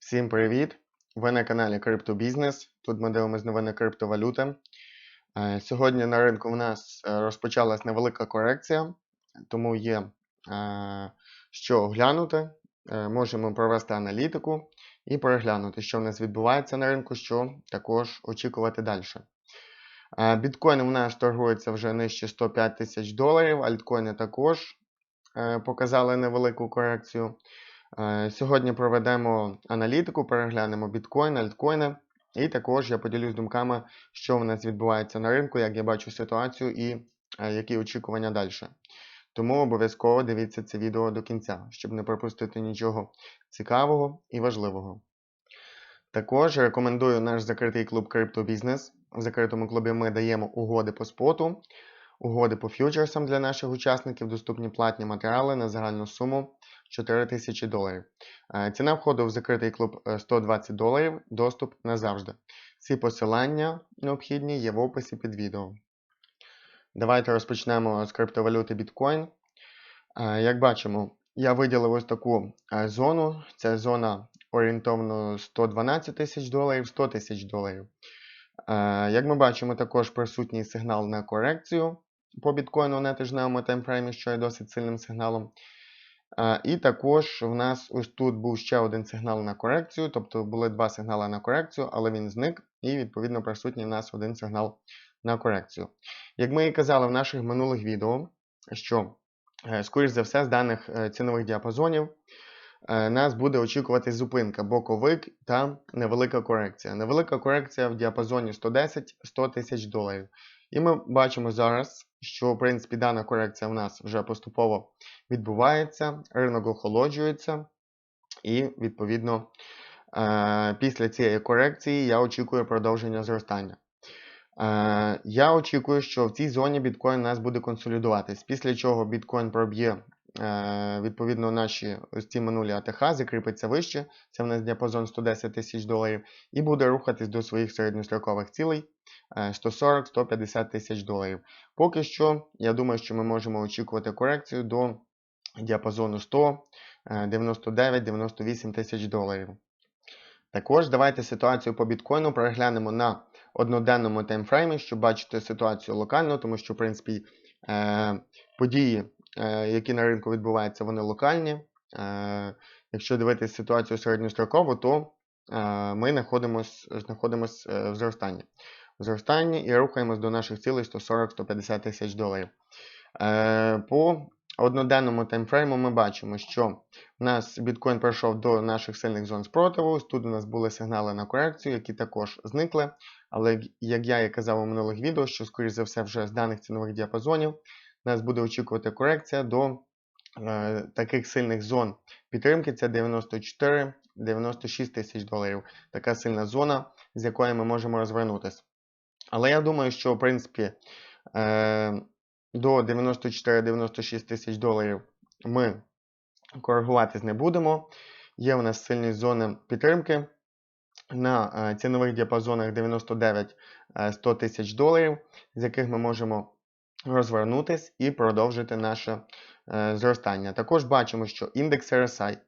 Всім привіт! Ви на каналі Криптобізнес. Тут ми дивимося новини криптовалюти. Е, Сьогодні на ринку в нас е, розпочалась невелика корекція, тому є е, що оглянути. Можемо провести аналітику і переглянути, що в нас відбувається на ринку, що також очікувати далі. Біткоін у нас торгується вже нижче 105 тисяч доларів, альткоїни також показали невелику корекцію. Е, Сьогодні проведемо аналітику, переглянемо біткоін, альткоїни, і також я поділюсь думками, що в нас відбувається на ринку, як я бачу ситуацію і е, які очікування далі. Тому обов'язково дивіться це відео до кінця, щоб не пропустити нічого цікавого і важливого. Також рекомендую наш закритий клуб Криптобізнес. В закритому клубі ми даємо угоди по споту, угоди по фьючерсам для наших учасників, доступні платні матеріали на загальну суму 4 тисячі доларів. Е, Ціна входу в закритий клуб е, 120 доларів, доступ назавжди. Всі посилання необхідні є в описі під відео. Давайте розпочнемо з криптовалюти Bitcoin. Е, Як бачимо, я виділив ось таку е, зону. Це зона орієнтовно 112 тисяч доларів, 100 тисяч доларів. Е, Як ми бачимо, також присутній сигнал на корекцію по біткоїну на тижневому таймфреймі, що є досить сильним сигналом. І також в нас ось тут був ще один сигнал на корекцію, тобто були два сигнали на корекцію, але він зник, і відповідно присутній в нас один сигнал на корекцію. Як ми і казали в наших минулих відео, що, е, скоріш за все, з даних е, цінових діапазонів е, нас буде очікувати зупинка, боковик та невелика корекція. Невелика корекція в діапазоні 110-100 тисяч доларів. І ми бачимо зараз, що в принципі дана корекція в нас вже поступово відбувається, ринок охолоджується, і відповідно е, після цієї корекції я очікую продовження зростання. Е, Я очікую, що в цій зоні біткоін у нас буде консолідуватись, після чого біткоін проб'є е, відповідно наші ось ці минулі АТХ, закріпиться вище, це в нас діапазон 110 тисяч доларів, і буде рухатись до своїх середньострокових цілей 140-150 тисяч доларів. Поки що, я думаю, що ми можемо очікувати корекцію до діапазону 100, е, 99-98 тисяч доларів. Також давайте ситуацію по біткоїну переглянемо на одноденному таймфреймі, щоб бачити ситуацію локально, тому що, в принципі, е, події, е, які на ринку відбуваються, вони локальні. Е, якщо дивитися ситуацію середньостроково, то е, ми е, в зростанні. В зростанні і рухаємось до наших цілей 140-150 тисяч доларів. Е, по одноденному таймфрейму ми бачимо, що у нас біткоін пройшов до наших сильних зон спротиву. Тут у нас були сигнали на корекцію, які також зникли. Але як я і казав у минулих відео, що, скоріш за все, вже з даних цінових діапазонів нас буде очікувати корекція до е, таких сильних зон підтримки. Це 94-96 тисяч доларів. Така сильна зона, з якої ми можемо розвернутися. Але я думаю, що в принципі е, до 94-96 тисяч доларів ми коригуватись не будемо. Є у нас сильні зони підтримки на е, цінових діапазонах 99-100 тисяч доларів, з яких ми можемо розвернутись і продовжити наше е, зростання. Також бачимо, що індекс RSI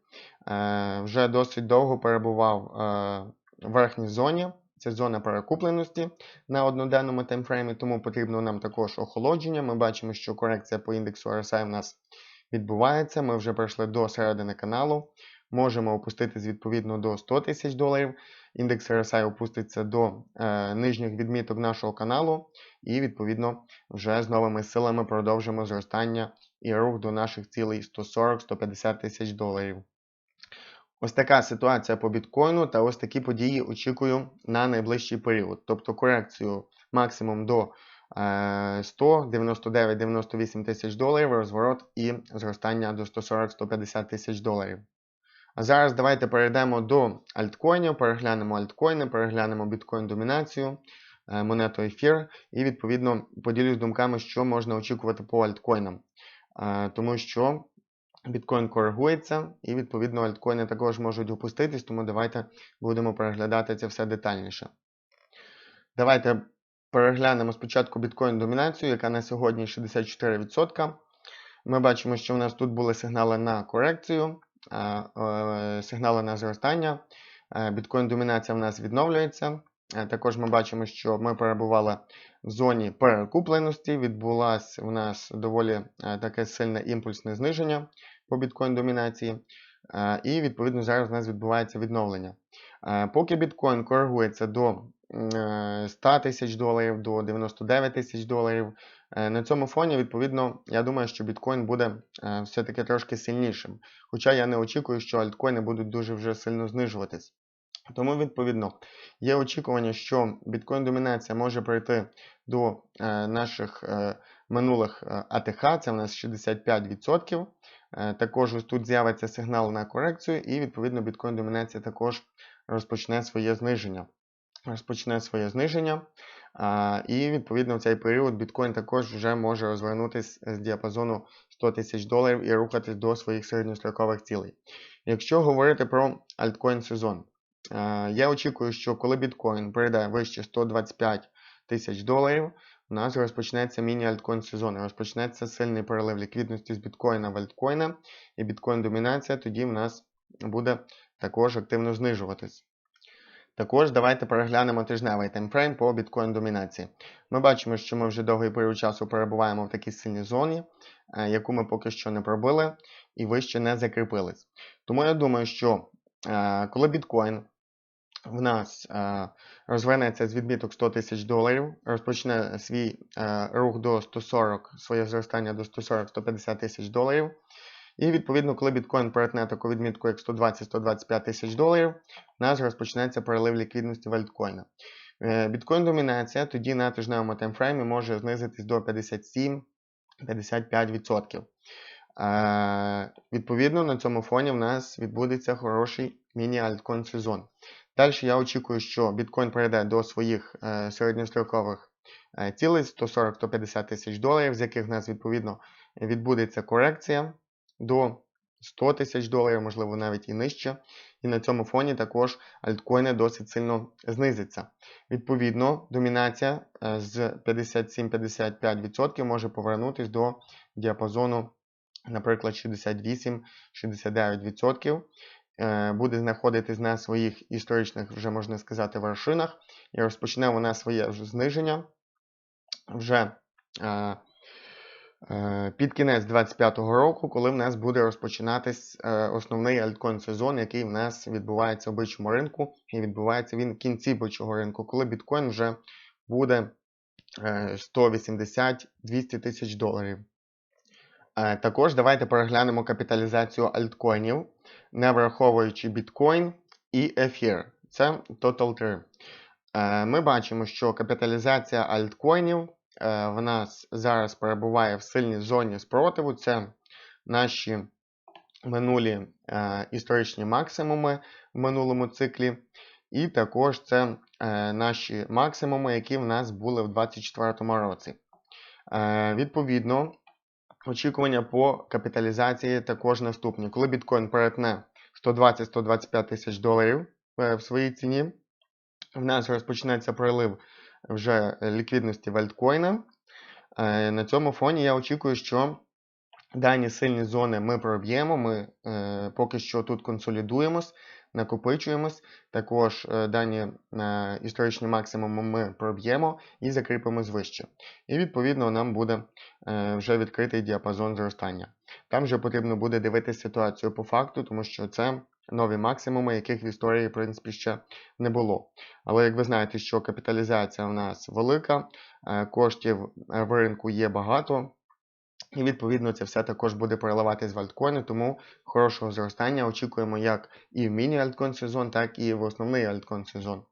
е, вже досить довго перебував е, в верхній зоні. Це зона перекупленості на одноденному таймфреймі, тому потрібно нам також охолодження. Ми бачимо, що корекція по індексу RSI в нас відбувається. Ми вже прийшли до середини каналу. Можемо опуститись відповідно до 100 тисяч доларів. Індекс RSI опуститься до е, нижніх відміток нашого каналу, і відповідно вже з новими силами продовжимо зростання і рух до наших цілей 140-150 тисяч доларів. Ось така ситуація по біткоїну та ось такі події очікую на найближчий період. Тобто корекцію максимум до е, 100, 99, 98 тисяч доларів, розворот і зростання до 140-150 тисяч доларів. А зараз давайте перейдемо до альткоїнів, переглянемо альткоїни, переглянемо біткоін домінацію, е, монету ефір і відповідно поділюсь думками, що можна очікувати по альткоїнам. Е, Тому що біткоін коригується, і відповідно альткоїни також можуть опуститись, тому давайте будемо переглядати це все детальніше. Давайте переглянемо спочатку біткоін домінацію, яка на сьогодні 64%. Ми бачимо, що в нас тут були сигнали на корекцію, е, сигнали на зростання. Е, Біткоін-домінація в нас відновлюється. Е, Також ми бачимо, що ми перебували в зоні перекупленості. Відбулося у нас доволі е, таке сильне імпульсне зниження по біткоін-домінації. Е, І відповідно зараз у нас відбувається відновлення. Поки біткоін коригується до е, 100 тисяч доларів, до 99 тисяч доларів, на цьому фоні, відповідно, я думаю, що біткоін буде все-таки трошки сильнішим. Хоча я не очікую, що альткоїни будуть дуже вже сильно знижуватись. Тому, відповідно, є очікування, що біткоін-домінація може прийти до е, наших е, минулих е, АТХ, це в нас 65%. Е, також ось тут з'явиться сигнал на корекцію, і відповідно біткоін-домінація також розпочне своє зниження. Розпочне своє зниження, і відповідно в цей період біткоін також вже може розвернутися з діапазону 100 тисяч доларів і рухатись до своїх середньострокових цілей. Якщо говорити про альткоін сезон, я очікую, що коли біткоін прийде вище 125 тисяч доларів, у нас розпочнеться міні-альткоін сезон, розпочнеться сильний перелив ліквідності з біткоїна в альткоїна, і біткоін-домінація тоді в нас буде також активно знижуватись. Також давайте переглянемо тижневий таймфрейм по біткоін домінації. Ми бачимо, що ми вже довгий період часу перебуваємо в такій сильній зоні, е, яку ми поки що не пробили і вище не закріпились. Тому я думаю, що е, коли біткоін в нас е, розвернеться з відміток 100 тисяч доларів, розпочне свій е, рух до 140, своє зростання до 140-150 тисяч доларів. І відповідно, коли біткоін перетне таку відмітку як 120-125 тисяч доларів, у нас розпочнеться перелив ліквідності в альткоїна. Е, Біткоін-домінація тоді на тижневому таймфреймі може знизитись до 57-55%. Відповідно, на цьому фоні в нас відбудеться хороший міні-альткоін сезон. Далі я очікую, що біткоін прийде до своїх е, середньострокових е, цілей 140-150 тисяч доларів, з яких в нас відповідно відбудеться корекція до 100 тисяч доларів, можливо, навіть і нижче. І на цьому фоні також альткоїни досить сильно знизяться. Відповідно, домінація е, з 57-55% може повернутися до діапазону, наприклад, 68-69%. Е, Буде знаходитись на своїх історичних, вже можна сказати, вершинах, і розпочне вона своє зниження вже е, е, під кінець 2025 року, коли в нас буде розпочинатись основний альткоін сезон, який в нас відбувається в бичому ринку, і відбувається він в кінці бичого ринку, коли біткоін вже буде е, 180-200 тисяч доларів. Е, Також давайте переглянемо капіталізацію альткоїнів, не враховуючи біткоін і ефір. Це Total 3. Е, Ми бачимо, що капіталізація альткоїнів е, в нас зараз перебуває в сильній зоні спротиву. Це наші минулі історичні максимуми в минулому циклі. І також це наші максимуми, які в нас були в 2024 році. Відповідно, очікування по капіталізації також наступні. Коли біткоін перетне 120-125 тисяч доларів е, в своїй ціні, в нас розпочнеться прилив вже ліквідності в альткоїна. Е, На цьому фоні я очікую, що дані сильні зони ми проб'ємо. Ми е, поки що тут консолідуємось, накопичуємось. Також е, дані е, історичні максимуми ми проб'ємо і закріпимось вище. І відповідно нам буде е, вже відкритий діапазон зростання. Там вже потрібно буде дивитися ситуацію по факту, тому що це нові максимуми, яких в історії, в принципі, ще не було. Але як ви знаєте, що капіталізація у нас велика, коштів в ринку є багато. І відповідно це все також буде переливатись в альткоїни, тому хорошого зростання очікуємо як і в міні-альткоін сезон, так і в основний альткоін сезон.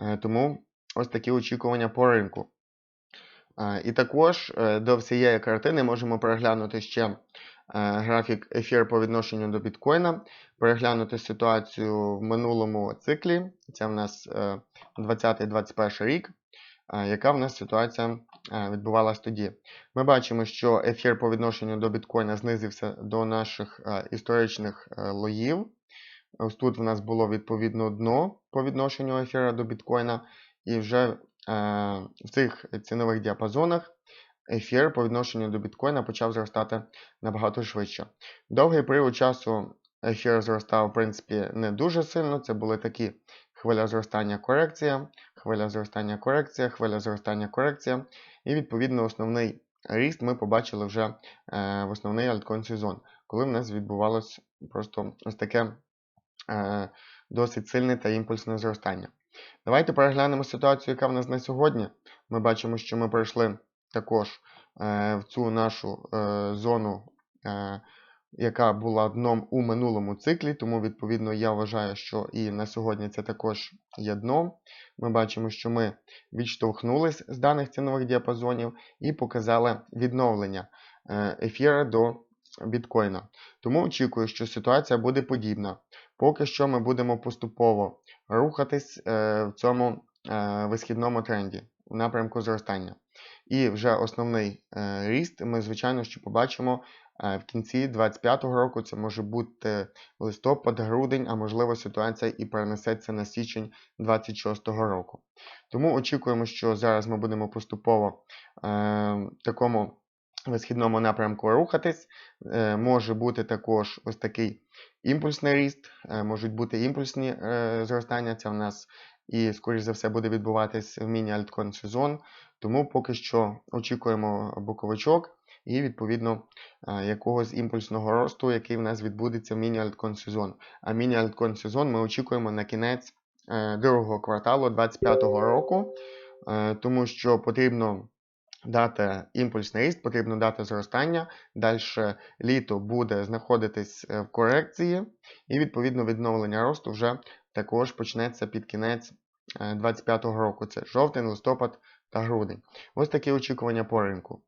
Е, Тому ось такі очікування по ринку. Е, І також е, до всієї картини можемо переглянути ще графік ефір по відношенню до біткоїна, переглянути ситуацію в минулому циклі. Це в нас 20-21 рік. Яка в нас ситуація відбувалась тоді? Ми бачимо, що ефір по відношенню до біткоїна знизився до наших е, історичних е, лоїв. Ось тут в нас було відповідно дно по відношенню ефіра до біткоїна, і вже е, в цих цінових діапазонах ефір по відношенню до біткоїна почав зростати набагато швидше. Довгий період часу ефір зростав, в принципі, не дуже сильно. Це були такі хвиля зростання корекція, хвиля зростання корекція, хвиля зростання корекція. І відповідно основний ріст ми побачили вже е, в основний альткоін сезон, коли в нас відбувалось просто ось таке е, досить сильне та імпульсне зростання. Давайте переглянемо ситуацію, яка в нас на сьогодні. Ми бачимо, що ми пройшли також е, в цю нашу зону, яка була дном у минулому циклі, тому, відповідно, я вважаю, що і на сьогодні це також є дном. Ми бачимо, що ми відштовхнулись з даних цінових діапазонів і показали відновлення е, ефіра до біткоїна. Тому очікую, що ситуація буде подібна. Поки що ми будемо поступово рухатись е, в цьому е, висхідному тренді напрямку зростання. І вже основний е, ріст ми, звичайно, що побачимо е, в кінці 2025 року. Це може бути листопад, грудень, а можливо ситуація і перенесеться на січень 2026 року. Тому очікуємо, що зараз ми будемо поступово е, такому висхідному напрямку рухатись. Е, може бути також ось такий імпульсний ріст, можуть бути імпульсні зростання. Це в нас і, скоріш за все, буде відбуватись в міні-альткон сезон. Тому поки що очікуємо боковичок і, відповідно, е, якогось імпульсного росту, який в нас відбудеться в міні-альткон сезон. А міні-альткон сезон ми очікуємо на кінець е, другого кварталу 2025 року, е, тому що потрібно. Дати імпульсний ріст, потрібно дати зростання. Далі літо буде знаходитись в корекції, і відповідно відновлення росту вже також почнеться під кінець 2025 року. Це жовтень, листопад та грудень. Ось такі очікування по ринку.